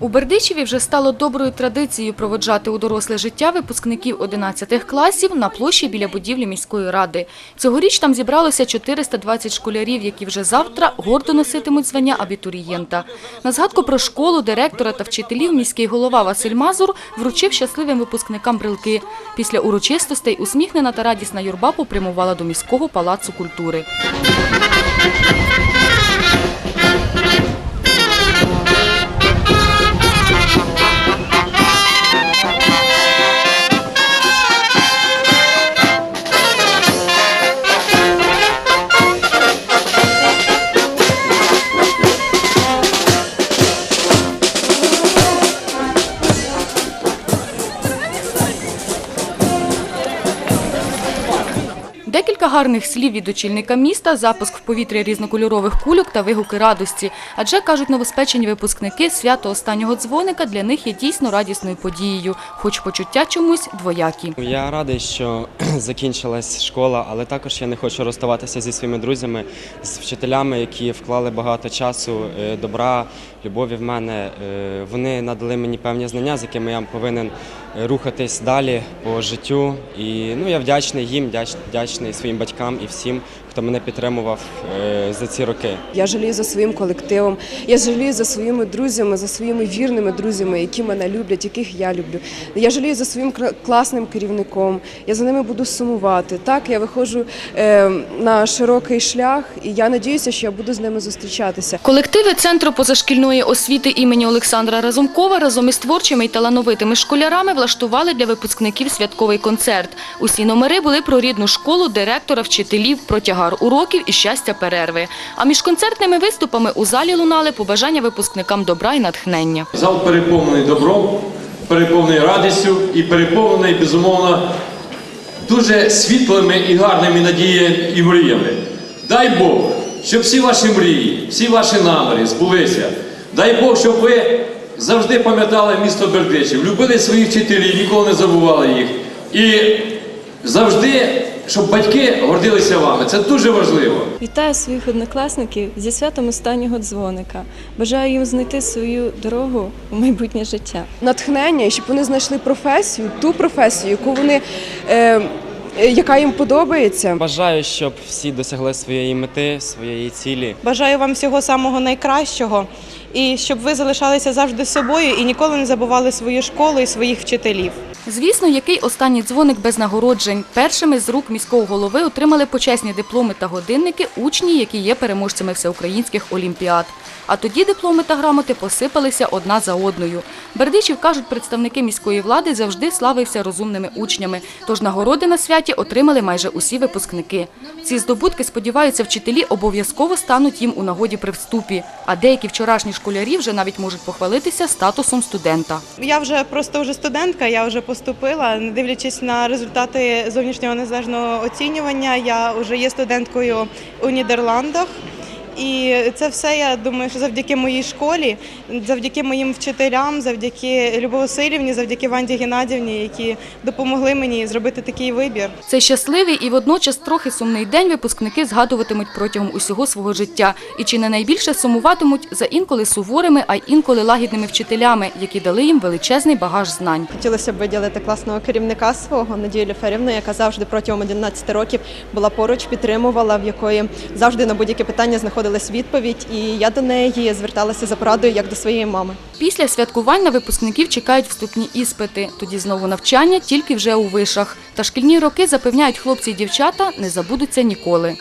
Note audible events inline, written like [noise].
У Бердичеві вже стало доброю традицією проводжати у доросле життя випускників 11 класів на площі біля будівлі міської ради. Цьогоріч там зібралося 420 школярів, які вже завтра гордо носитимуть звання абітурієнта. На згадку про школу, директора та вчителів міський голова Василь Мазур вручив щасливим випускникам брелки. Після урочистостей усміхнена та радісна юрба попрямувала до міського палацу культури. Декілька гарних слів від очільника міста, запуск в повітря різнокольорових кульок та вигуки радості. Адже, кажуть новоспечені випускники, свято останнього дзвоника для них є дійсно радісною подією, хоч почуття чомусь двоякі. Я радий, що [clears throat] закінчилась школа, але також я не хочу розставатися зі своїми друзями, з вчителями, які вклали багато часу, е, добра, любові в мене. Е, Вони надали мені певні знання, з якими я повинен рухатись далі по життю. І ну, я вдячний їм, вдяч- вдячний своїм батькам і всім, хто мене підтримував е, за ці роки. Я жалію за своїм колективом, я жалію за своїми друзями, за своїми вірними друзями, які мене люблять, яких я люблю. Я жалію за своїм класним керівником. Я за ними буду сумувати. Так, я виходжу е, на широкий шлях, і я надіюся, що я буду з ними зустрічатися. Колективи Центру позашкільної освіти імені Олександра Разумкова разом із творчими й талановитими школярами влаштували для випускників святковий концерт. Усі номери були про рідну школу, директора, вчителів, про тягар уроків і щастя перерви. А між концертними виступами у залі лунали побажання випускникам добра і натхнення. Зал переповнений добром, переповнений радістю і переповнений, безумовно, дуже світлими і гарними надіями і мріями. Дай Бог, щоб всі ваші мрії, всі ваші наміри збулися. Дай Бог, щоб ви завжди пам'ятали місто Бердичів, любили своїх вчителів, ніколи не забували їх. І завжди, щоб батьки гордилися вами. Це дуже важливо. Вітаю своїх однокласників зі святом останнього дзвоника. Бажаю їм знайти свою дорогу у майбутнє життя. Натхнення, і щоб вони знайшли професію, ту професію, яку вони. Е, е, яка їм подобається. Бажаю, щоб всі досягли своєї мети, своєї цілі. Бажаю вам всього самого найкращого і щоб ви залишалися завжди собою і ніколи не забували свою школу і своїх вчителів. Звісно, який останній дзвоник без нагороджень. Першими з рук міського голови отримали почесні дипломи та годинники учні, які є переможцями всеукраїнських олімпіад. А тоді дипломи та грамоти посипалися одна за одною. Бердичів, кажуть, представники міської влади завжди славився розумними учнями, тож нагороди на святі отримали майже усі випускники. Ці здобутки, сподіваються, вчителі обов'язково стануть їм у нагоді при вступі, а деякі вчорашні школярі вже навіть можуть похвалитися статусом студента. Я вже просто вже студентка, я вже поступила. Не дивлячись на результати зовнішнього незалежного оцінювання, я вже є студенткою у Нідерландах. І це все я думаю, що завдяки моїй школі, завдяки моїм вчителям, завдяки Любові Васильівні, завдяки Ванді Геннадівні, які допомогли мені зробити такий вибір. Цей щасливий і водночас трохи сумний день випускники згадуватимуть протягом усього свого життя і чи не найбільше сумуватимуть за інколи суворими, а й інколи лагідними вчителями, які дали їм величезний багаж знань. Хотілося б виділити класного керівника свого Надію Леферівну, яка завжди протягом 11 років була поруч, підтримувала, в якої завжди на будь-які питання знаходилась відповідь. І я до неї зверталася за порадою як до своєї мами. Після святкувань на випускників чекають вступні іспити. Тоді знову навчання, тільки вже у вишах. Та шкільні роки запевняють хлопці і дівчата не забудуться ніколи.